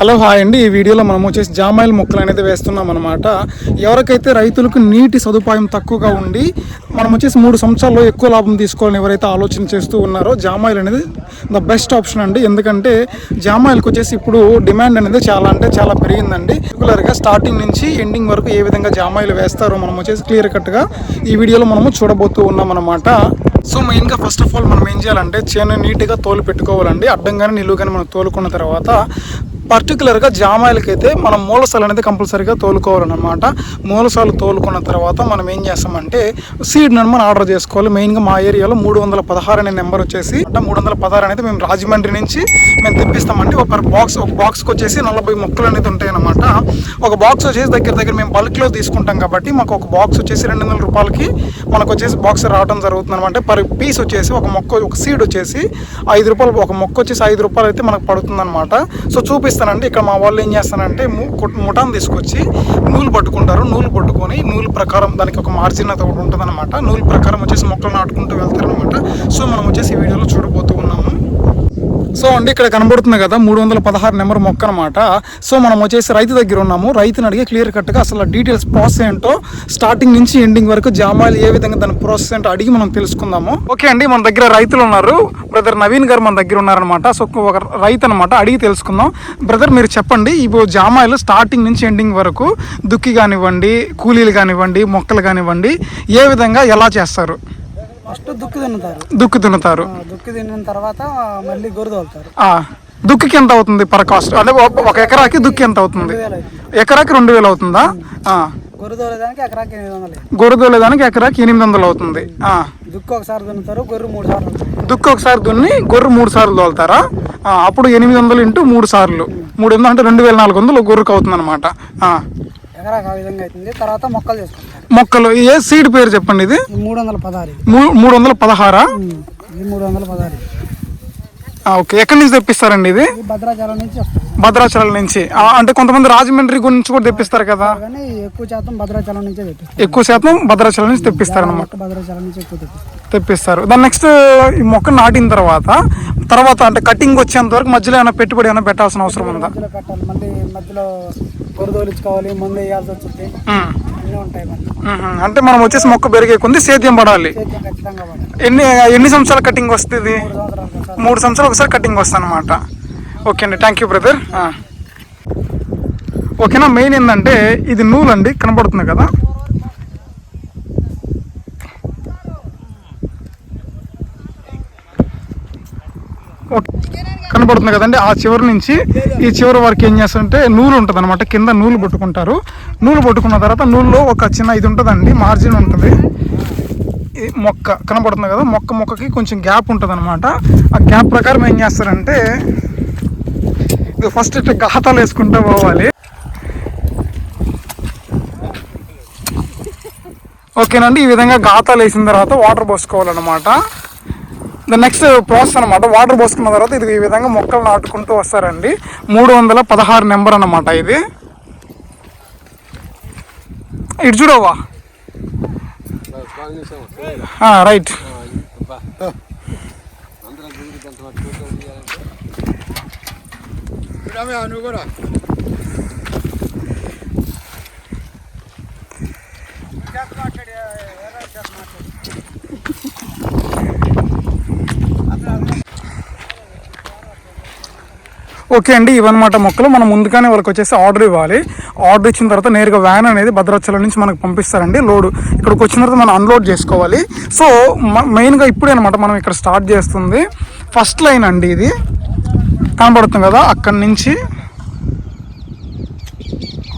Hello hi అండి. ఈ వీడియోలో మనం వచ్చేసి జామాయిల్ మొక్కలు అనేది వేస్తున్నాం అనమాట ఎవరికైతే రైతులకు నీటి సదుపాయం తక్కువగా ఉండి మనం వచ్చేసి మూడు సంవత్సరాల్లో ఎక్కువ లాభం తీసుకోవాలని ఎవరైతే ఆలోచన చేస్తూ ఉన్నారో జామాయిల్ అనేది ద బెస్ట్ ఆప్షన్ అండి. ఎందుకంటే జామాయిల్కి వచ్చేసి ఇప్పుడు డిమాండ్ అనేది చాలా అంటే చాలా పెరిగిందండి. రెగ్యులర్గా స్టార్టింగ్ నుంచి ఎండింగ్ వరకు ఏ విధంగా జామాయిల్ వేస్తారో మనం వచ్చేసి క్లియర్ కట్గా ఈ వీడియోలో మనము చూడబోతూ ఉన్నాం అనమాట సో మెయిన్గా ఫస్ట్ ఆఫ్ ఆల్ మనం ఏం చేయాలంటే చేను నీట్గా తోలు పెట్టుకోవాలండి. అడ్డంగానే నిలువుగానే మనం తోలుకున్న తర్వాత పర్టికులర్గా జామాయిలకైతే మనం మూలసాలు అనేది కంపల్సరీగా తోలుకోవాలన్నమాట. మూలసాలు తోలుకున్న తర్వాత మనం ఏం చేస్తామంటే సీడ్ మనం ఆర్డర్ చేసుకోవాలి. మెయిన్గా మా ఏరియాలో మూడు వందల పదహారు అనే నెంబర్ వచ్చేసి అంటే మూడు వందల పదహారు అనేది మేము రాజమండ్రి నుంచి మేము తెప్పిస్తామండి ఒక బాక్స్ ఒక బాక్స్కి వచ్చేసి నలభై మొక్కలు అనేది ఉంటాయన్నమాట. ఒక బాక్స్ వచ్చేసి దగ్గర దగ్గర మేము బల్క్లో తీసుకుంటాం కాబట్టి మాకు ఒక బాక్స్ వచ్చేసి రెండు వందల రూపాయలకి మనకు వచ్చేసి బాక్స్ రావడం జరుగుతుంది అనమాట పర్ పీస్ వచ్చేసి ఒక మొక్క ఒక సీడ్ వచ్చేసి ఐదు రూపాయలు ఒక మొక్క వచ్చేసి ఐదు రూపాయలు అయితే మనకు పడుతుంది అనమాట సో చేస్తానంటే ఇక్కడ మా వాళ్ళు ఏం చేస్తానంటే ము- ముఠాన్ని తీసుకొచ్చి నూలు పట్టుకుంటారు. నూలు పట్టుకొని నూలు ప్రకారం దానికి ఒక మార్జిన్ అయితే ఒకటి ఉంటుంది అనమాట నూలు ప్రకారం వచ్చేసి మొక్కలు నాటుకుంటూ వెళ్తారనమాట సో మనం వచ్చేసి ఈ వీడియోలో చూడబోతూ ఉన్నాము. సో అండి ఇక్కడ కనబడుతుంది కదా మూడు వందల పదహారు నెంబర్ మొక్క అనమాట సో మనం వచ్చేసి రైతు దగ్గర ఉన్నాము. రైతుని అడిగి క్లియర్ కట్గా అసలు డీటెయిల్స్ ప్రాసెస్ ఏంటో స్టార్టింగ్ నుంచి ఎండింగ్ వరకు జామాయిలు ఏ విధంగా దాని ప్రాసెస్ ఏంటో అడిగి మనం తెలుసుకుందాము. ఓకే అండి మన దగ్గర రైతులు ఉన్నారు. బ్రదర్ నవీన్ గారు మన దగ్గర ఉన్నారనమాట. సో ఒక రైతు అనమాట అడిగి తెలుసుకుందాం. బ్రదర్ మీరు చెప్పండి ఇప్పుడు జామాయిలు స్టార్టింగ్ నుంచి ఎండింగ్ వరకు దుక్కి కానివ్వండి కూలీలు కానివ్వండి మొక్కలు కానివ్వండి ఏ విధంగా ఎలా చేస్తారు? ఫస్ట్ దుక్కి తిన్నుతారు దుక్కి తిన్న తర్వాత మళ్ళీ గొర్రె తోలుతారు. దుక్కికి ఎంత అవుతుంది పర్ కాస్ట్ అంటే ఒక- ఎకరాకి దుక్కి ఎంత అవుతుంది? ఎకరాకి రెండు వేలు అవుతుందా. గొర్రె తోలేదానికి ఎకరాకి ఎనిమిది వందలు గొర్రె దోలేదానికి ఎకరాకి ఎనిమిది వందలు అవుతుంది. దుక్కి ఒకసారి దున్నుతారు గొర్రె మూడు సార్లు. దుక్కి ఒకసారి దున్ని గొర్రె మూడు సార్లు తోలుతారా? ఆ, అప్పుడు ఎనిమిది వందలు ఇంటూ మూడు సార్లు. మూడు వందలు అంటే రెండు వేల నాలుగు వందలు గొర్రెకి అవుతుంది అనమాట ఎకరాకి ఆ విధంగా అవుతుంది. తర్వాత మొక్కలు చేసుకుంటారు. మొక్కలు ఏ సీడ్ పేరు చెప్పండి ఇది? మూడు వందల పదహారు మూడు వందల పదహారా? ఇది మూడు వందల పదహారు. ఓకే. ఎక్కడి నుంచి తెప్పిస్తారండి ఇది? భద్రాచలం నుంచి భద్రాచలం నుంచి. అంటే కొంతమంది రాజమండ్రి గురించి కూడా తెప్పిస్తారు కదా? కానీ ఎక్కువ శాతం భద్రాచలం నుంచే తెప్పిస్తారు. ఎక్కువ శాతం భద్రాచలం నుంచి తెప్పిస్తారనమాట మొక్క భద్రాచలం నుంచి ఎక్కువ తెప్పిస్తారు. తెప్పిస్తారు. దాని నెక్స్ట్ ఈ మొక్క నాటిన తర్వాత తర్వాత అంటే కటింగ్ వచ్చేంత వరకు మధ్యలో ఏమైనా పెట్టుబడి ఏమైనా పెట్టాల్సిన అవసరం ఉందా? మధ్యలో తోలించుకోవాలి మందు వేయాల్సి వచ్చింది అంటే మనం వచ్చేసి మొక్క పెరిగే కొంది సేద్యం పడాలి. ఎన్ని ఎన్ని సంవత్సరాల కటింగ్ వస్తుంది? మూడు సంవత్సరాలు ఒకసారి. మూడు సంవత్సరాలు ఒకసారి కటింగ్ వస్తుంది అనమాట ఓకే అండి థ్యాంక్ యూ బ్రదర్ ఓకేనా మెయిన్ ఏంటంటే ఇది నూలు అండి కనబడుతుంది కదా ఓకే. కనబడుతుంది కదండి. ఆ చివరి నుంచి ఈ చివరి వరకు ఏం చేస్తారంటే నూలు ఉంటుంది అనమాట కింద నూలు పట్టుకుంటారు. నూలు పట్టుకున్న తర్వాత నూలులో ఒక చిన్న ఇది ఉంటుందండి. మార్జిన్ ఉంటుంది. మొక్క కనబడుతుంది కదా మొక్క మొక్కకి కొంచెం గ్యాప్ ఉంటుంది అనమాట ఆ గ్యాప్ ప్రకారం ఏం చేస్తారంటే ఇది ఫస్ట్ ఇట్లా గాతాలు వేసుకుంటూ పోవాలి. ఓకేనండి. ఈ విధంగా గాతాలు వేసిన తర్వాత వాటర్ పోసుకోవాలన్నమాట. నెక్స్ట్ ప్రాసెస్ అనమాట వాటర్ పోసుకున్న తర్వాత ఇది ఈ విధంగా మొక్కలు నాటుకుంటూ వస్తారండి. మూడు వందల పదహారు నెంబర్ అనమాట ఇది. ఇటు చూడవా రైట్. ఓకే అండి ఇవన్నమాట మొక్కలు. మనం ముందుగానే వాళ్ళకి వచ్చేసి ఆర్డర్ ఇవ్వాలి. ఆర్డర్ ఇచ్చిన తర్వాత నేరుగా వ్యాన్ అనేది భద్రాచలం నుంచి మనకు పంపిస్తారండి లోడ్. ఇక్కడికి వచ్చిన తర్వాత మనం అన్లోడ్ చేసుకోవాలి. సో మ- మెయిన్గా ఇప్పుడే అనమాట మనం ఇక్కడ స్టార్ట్ చేస్తుంది. ఫస్ట్ లైన్ అండి ఇది. కనబడుతుంది కదా అక్కడి నుంచి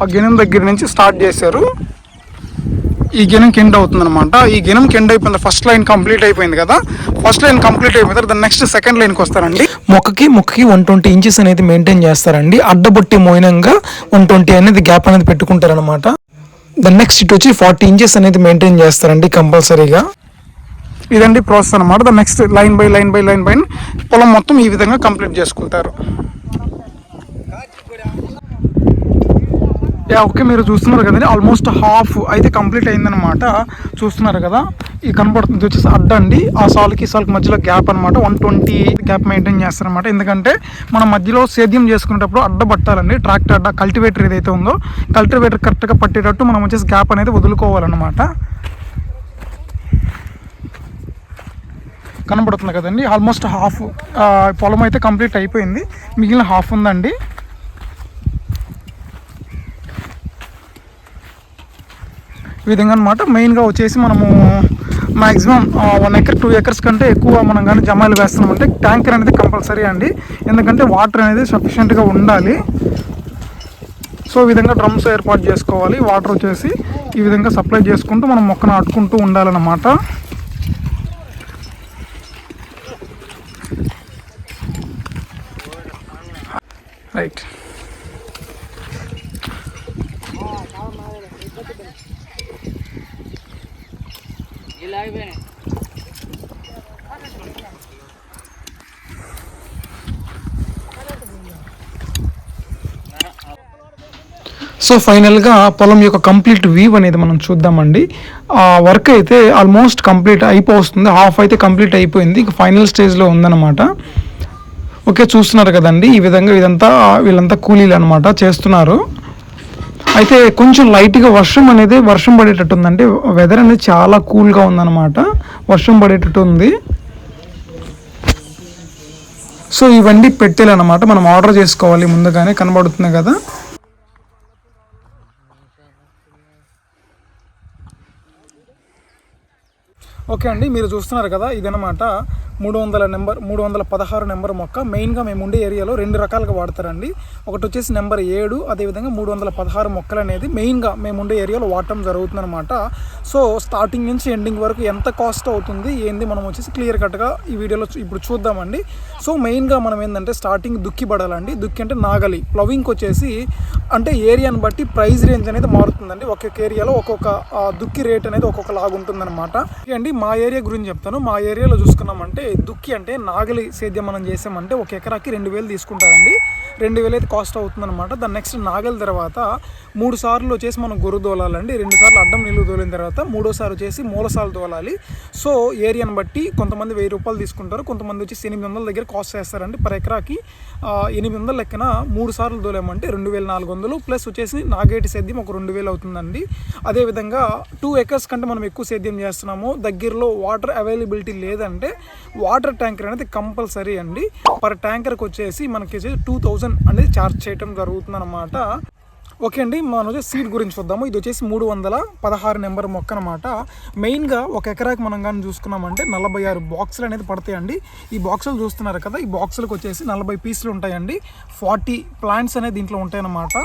ఆ గినం దగ్గర నుంచి స్టార్ట్ చేశారు. ఈ గినం కిండ్ అవుతుంది అనమాట ఈ గినం కిండ్ అయిపోయింది ఫస్ట్ లైన్ కంప్లీట్ అయిపోయింది కదా. ఫస్ట్ లైన్ కంప్లీట్ అయిపోయిన తర్వాత నెక్స్ట్ సెకండ్ లైన్కి వస్తారండి. మొక్కకి మొక్కకి వన్ ట్వంటీ ఇంచెస్ అనేది మెయింటైన్ చేస్తారండి. అడ్డబొట్టి మోయినంగా వన్ ట్వంటీ అనేది గ్యాప్ అనేది పెట్టుకుంటారనమాట ద నెక్స్ట్ ఇటు వచ్చి ఫార్టీ ఇంచెస్ అనేది మెయింటైన్ చేస్తారండి కంపల్సరీగా. ఇదండి ప్రాసెస్ అనమాట the next line by line by line by పొలం మొత్తం ఈ విధంగా కంప్లీట్ చేసుకుంటారు. ఓకే మీరు చూస్తున్నారు కదండి. ఆల్మోస్ట్ హాఫ్ అయితే కంప్లీట్ అయిందనమాట చూస్తున్నారు కదా? ఇది కనపడుతుంది. వచ్చేసి అడ్డ అండి. ఆ సాల్కి సాల్కి మధ్యలో గ్యాప్ అనమాట వన్ ట్వంటీ గ్యాప్ మెయింటైన్ చేస్తారనమాట ఎందుకంటే మనం మధ్యలో సేద్యం చేసుకునేటప్పుడు అడ్డ పట్టాలండి. ట్రాక్టర్ అడ్డ కల్టివేటర్ ఏదైతే ఉందో కల్టివేటర్ కరెక్ట్గా పట్టేటట్టు మనం వచ్చేసి గ్యాప్ అనేది వదులుకోవాలన్నమాట. కనబడుతుంది కదండి. ఆల్మోస్ట్ హాఫ్ పొలం అయితే కంప్లీట్ అయిపోయింది. మిగిలిన హాఫ్ ఉందండి. ఈ విధంగా అనమాట మెయిన్గా వచ్చేసి మనము maximum one acre two acres కంటే ఎక్కువ మనం కానీ జమాయిలు వేస్తున్నామంటే ట్యాంకర్ అనేది కంపల్సరీ అండి. ఎందుకంటే వాటర్ అనేది సఫిషియెంట్గా ఉండాలి. సో ఈ విధంగా డ్రమ్స్ ఏర్పాటు చేసుకోవాలి. వాటర్ వచ్చేసి ఈ విధంగా సప్లై చేసుకుంటూ మనం మొక్కను నాటుకుంటూ ఉండాలన్నమాట. రైట్ సో ఫైనల్గా పొలం యొక్క కంప్లీట్ వ్యూ అనేది మనం చూద్దామండి. ఆ వర్క్ అయితే ఆల్మోస్ట్ కంప్లీట్ అయిపోతుంది హాఫ్ అయితే కంప్లీట్ అయిపోయింది. ఇక ఫైనల్ స్టేజ్లో ఉందన్నమాట. ఓకే చూస్తున్నారు కదండి. ఈ విధంగా ఇదంతా వీళ్ళంతా కూలీలు అనమాట చేస్తున్నారు. అయితే కొంచెం లైట్గా వర్షం అనేది వర్షం పడేటట్టు ఉందండి వెదర్ అనేది చాలా కూల్గా ఉందన్నమాట. వర్షం పడేటట్టు ఉంది సో ఇవన్నీ పెట్టెలు అనమాట మనం ఆర్డర్ చేసుకోవాలి ముందుగానే. కనబడుతుంది కదా. ఓకే అండి మీరు చూస్తున్నారు కదా ఇదనమాట మూడు వందల నెంబర్ మూడు వందల పదహారు నెంబర్ మొక్క. మెయిన్గా మేము ఉండే ఏరియాలో రెండు రకాలుగా వాడతారండి. ఒకటి వచ్చేసి నెంబర్ ఏడు అదేవిధంగా మూడు వందల పదహారు మొక్కలు అనేది మెయిన్గా మేము ఉండే ఏరియాలో వాడటం జరుగుతుందన్నమాట. సో స్టార్టింగ్ నుంచి ఎండింగ్ వరకు ఎంత కాస్ట్ అవుతుంది ఏంది మనం వచ్చేసి క్లియర్ కట్గా ఈ వీడియోలో ఇప్పుడు చూద్దామండి. సో మెయిన్గా మనం ఏంటంటే స్టార్టింగ్ దుక్కి పడాలండి. దుక్కి అంటే నాగలి ప్లవింగ్కి వచ్చేసి అంటే ఏరియాని బట్టి ప్రైస్ రేంజ్ అనేది మారుతుందండి. ఒక్కొక్క ఏరియాలో ఒక్కొక్క దుక్కి రేట్ అనేది ఒక్కొక్క లాగా ఉంటుందన్నమాట. అండి మా ఏరియా గురించి చెప్తాను. మా ఏరియాలో చూసుకున్నామంటే దుక్కి అంటే నాగలి సేద్యం మనం చేసామంటే ఒక ఎకరాకి రెండు వేలు తీసుకుంటారండి. రెండు వేలు అయితే కాస్ట్ అవుతుందన్నమాట. దాని నెక్స్ట్ నాగలి తర్వాత మూడు సార్లు వచ్చేసి మనం గొర్రు దోలాలండి రెండు సార్లు అడ్డం నీళ్ళు దోలిన తర్వాత మూడోసారి వచ్చేసి మూలసార్లు దోలాలి సో ఏరియాని బట్టి కొంతమంది వెయ్యి రూపాయలు తీసుకుంటారు. కొంతమంది వచ్చేసి ఎనిమిది వందల దగ్గర కాస్ట్ చేస్తారండి. పర్ ఎకరాకి ఎనిమిది వందల లెక్కన మూడు సార్లు దోలేమంటే రెండు వేల నాలుగు వందలు. ప్లస్ వచ్చేసి నాగేటి సేద్యం ఒక రెండు వేలు అవుతుందండి అదేవిధంగా టూ ఎకర్స్ కంటే మనం ఎక్కువ సేద్యం చేస్తున్నాము. దగ్గరలో వాటర్ అవైలబిలిటీ లేదంటే వాటర్ ట్యాంకర్ అనేది కంపల్సరీ అండి. పర్ ట్యాంకర్కి వచ్చేసి మనకి టూ థౌజండ్ అనేది ఛార్జ్ చేయటం జరుగుతుందన్నమాట. ఓకే అండి మనం వచ్చి సీడ్ గురించి చూద్దాము. ఇది వచ్చేసి మూడు వందల పదహారు నెంబర్ మొక్క అనమాట మెయిన్గా ఒక ఎకరాకి మనం కానీ చూసుకున్నామంటే నలభై ఆరు బాక్సులు అనేది పడతాయండి. ఈ బాక్సులు చూస్తున్నారు కదా ఈ బాక్సులకు వచ్చేసి నలభై పీసులు ఉంటాయండి. ఫార్టీ ప్లాంట్స్ అనేది దీంట్లో ఉంటాయన్నమాట.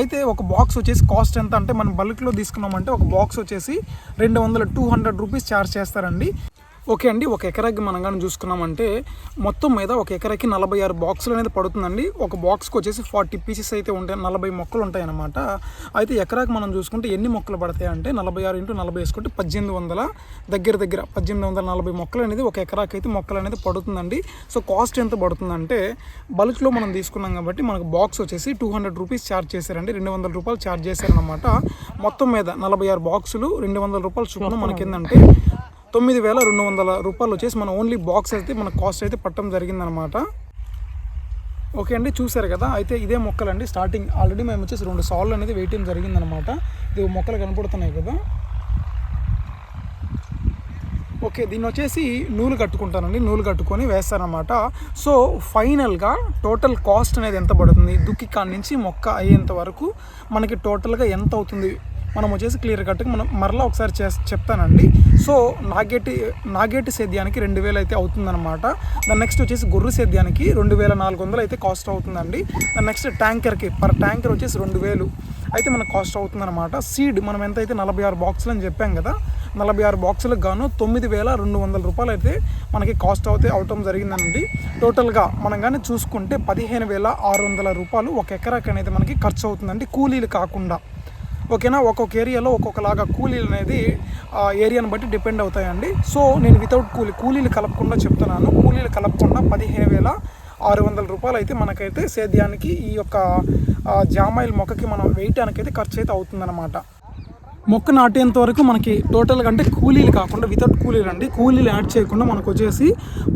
అయితే ఒక బాక్స్ వచ్చేసి కాస్ట్ ఎంత అంటే మనం బల్క్లో తీసుకున్నామంటే ఒక బాక్స్ వచ్చేసి రెండు వందల టూ హండ్రెడ్ రూపీస్ ఛార్జ్ చేస్తారండి. ఓకే అండి ఒక ఎకరాకి మనం కానీ చూసుకున్నామంటే మొత్తం మీద ఒక ఎకరాకి నలభై ఆరు బాక్సులు అనేది పడుతుందండి. ఒక బాక్స్కి వచ్చేసి ఫార్టీ పీసెస్ అయితే ఉంటాయి నలభై మొక్కలు ఉంటాయి అన్నమాట. అయితే ఎకరాకి మనం చూసుకుంటే ఎన్ని మొక్కలు పడతాయి అంటే నలభై ఆరు ఇంటూ నలభై వేసుకుంటే పద్దెనిమిది వందల దగ్గర దగ్గర పద్దెనిమిది వందల నలభై మొక్కలు అనేది ఒక ఎకరాకి అయితే మొక్కలు అనేది పడుతుందండి. సో కాస్ట్ ఎంత పడుతుందంటే బల్క్లో మనం తీసుకున్నాం కాబట్టి మనకు బాక్స్ వచ్చేసి టూ హండ్రెడ్ రూపీస్ ఛార్జ్ చేశారండి. రెండు వందల రూపాయలు ఛార్జ్ చేశారనమాట మొత్తం మీద నలభై ఆరు బాక్సులు రెండు వందల రూపాయలు చొప్పున మనకి ఏంటంటే తొమ్మిది వేల రెండు వందల రూపాయలు వచ్చేసి మన ఓన్లీ బాక్స్ అయితే మన కాస్ట్ అయితే పట్టడం జరిగిందనమాట ఓకే అండి చూసారు కదా? అయితే ఇదే మొక్కలండి స్టార్టింగ్ ఆల్రెడీ మేము వచ్చేసి రెండు సార్లు అనేది వేయటం జరిగిందనమాట ఇది మొక్కలు కనపడుతున్నాయి కదా? ఓకే దీన్ని వచ్చేసి నూలు కట్టుకుంటానండి నూలు కట్టుకొని వేస్తారనమాట సో ఫైనల్గా టోటల్ కాస్ట్ అనేది ఎంత పడుతుంది? దుక్కి కాడి నుంచి మొక్క అయ్యేంత వరకు మనకి టోటల్గా ఎంత అవుతుంది? మనం వచ్చేసి క్లియర్ కట్గా మనం మరలా ఒకసారి చే చెప్తానండి. సో నాగేటి నాగేటి సేద్యానికి రెండు వేలు అయితే అవుతుందన్నమాట. దాని నెక్స్ట్ వచ్చేసి గొర్రె సేద్యానికి రెండు వేల నాలుగు వందలు అయితే కాస్ట్ అవుతుందండి. దాని నెక్స్ట్ ట్యాంకర్కి పర్ ట్యాంకర్ వచ్చేసి రెండు వేలు అయితే మనకు కాస్ట్ అవుతుందన్నమాట. సీడ్ మనం ఎంత అయితే నలభై ఆరు బాక్సులు అని చెప్పాం కదా నలభై ఆరు బాక్సులకు గాను తొమ్మిది వేల రెండు వందల రూపాయలు అయితే మనకి కాస్ట్ అవుతే అవటం జరిగిందండి. టోటల్గా మనం కానీ చూసుకుంటే పదిహేను వేల ఆరు వందల రూపాయలు ఒక ఎకరాకి అనేది మనకి ఖర్చు అవుతుందండి. కూలీలు కాకుండా. ఓకేనా? ఒక్కొక్క ఏరియాలో ఒక్కొక్కలాగా కూలీలు అనేది ఆ ఏరియాని బట్టి డిపెండ్ అవుతాయండి. సో నేను వితౌట్ కూలీ కూలీలు కలపకుండా చెప్తున్నాను. కూలీలు కలపకుండా పదిహేను వేల ఆరు వందల రూపాయలు అయితే మనకైతే సేద్యానికి ఈ యొక్క జామాయిల్ మొక్కకి మనం వేయటానికి అయితే ఖర్చు అయితే అవుతుందన్నమాట. మొక్క నాటేంత వరకు మనకి టోటల్గా అంటే కూలీలు కాకుండా వితౌట్ కూలీలు అండి. కూలీలు యాడ్ చేయకుండా మనకు వచ్చేసి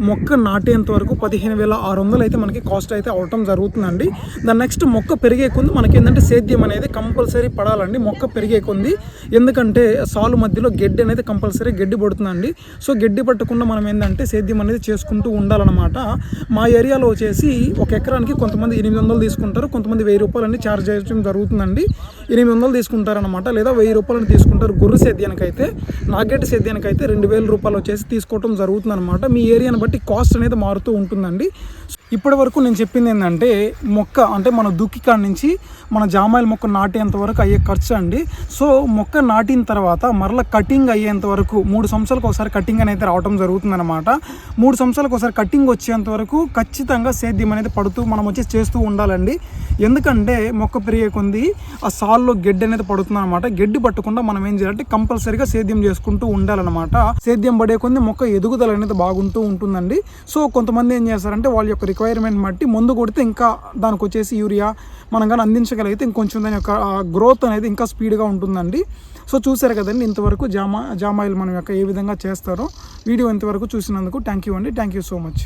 మొక్క నాటేంత వరకు పదిహేను వేల ఆరు వందలు అయితే మనకి కాస్ట్ అయితే అవటం జరుగుతుందండి. దాని నెక్స్ట్ మొక్క పెరిగే కొంది మనకి ఏంటంటే సేద్యం అనేది కంపల్సరీ పడాలండి. మొక్క పెరిగే కొంది ఎందుకంటే సాలు మధ్యలో గడ్డి అనేది కంపల్సరీ గడ్డి పడుతుందండి. సో గడ్డి పట్టకుండా మనం ఏంటంటే సేద్యం అనేది చేసుకుంటూ ఉండాలన్నమాట. మా ఏరియాలో వచ్చేసి ఒక ఎకరానికి కొంతమంది ఎనిమిది వందలు తీసుకుంటారు. కొంతమంది వెయ్యి రూపాయలు అన్ని ఛార్జ్ చేయడం జరుగుతుందండి. ఎనిమిది వందలు తీసుకుంటారనమాట లేదా వెయ్యి రూపాయలు తీసుకుంటారు. గొర్రె సేద్యానికి అయితే నాగేటి సేద్యానికి అయితే రెండు వేల రూపాయలు వచ్చేసి తీసుకోవడం జరుగుతుందన్నమాట. మీ ఏరియాని బట్టి కాస్ట్ అనేది మారుతూ ఉంటుందండి. ఇప్పటి వరకు నేను చెప్పింది ఏంటంటే మొక్క అంటే మన దుక్కి కాడ నుంచి మన జామాయిల మొక్క నాటేంత వరకు అయ్యే ఖర్చు అండి. సో మొక్క నాటిన తర్వాత మరలా కటింగ్ అయ్యేంత వరకు మూడు సంవత్సరాలకు ఒకసారి కటింగ్ అనేది రావడం జరుగుతుందన్నమాట. మూడు సంవత్సరాలకు ఒకసారి కటింగ్ వచ్చేంత వరకు ఖచ్చితంగా సేద్యం అనేది పడుతూ మనం వచ్చి చేస్తూ ఉండాలండి. ఎందుకంటే మొక్క పెరిగే కొంది ఆ సాల్లో గెడ్డి అనేది పడుతుంది అనమాట గెడ్డి పట్టకుండా మనం ఏం చేయాలంటే కంపల్సరీగా సేద్యం చేసుకుంటూ ఉండాలన్నమాట. సేద్యం పడే కొంది మొక్క ఎదుగుదల అనేది బాగుంటూ ఉంటుందండి. సో కొంతమంది ఏం చేస్తారంటే వాళ్ళ యొక్క రిక్వైర్మెంట్ బట్టి ముందు కొడితే ఇంకా దానికి వచ్చేసి యూరియా మనం కానీ అందించగలిగితే ఇంకొంచెం దాని యొక్క గ్రోత్ అనేది ఇంకా స్పీడ్గా ఉంటుందండి. సో చూసారు కదండి ఇంతవరకు జామా జామాయిల్ మనం యొక్క ఏ విధంగా చేస్తారో వీడియో ఇంతవరకు చూసినందుకు థ్యాంక్ యూ అండి. Thank you so much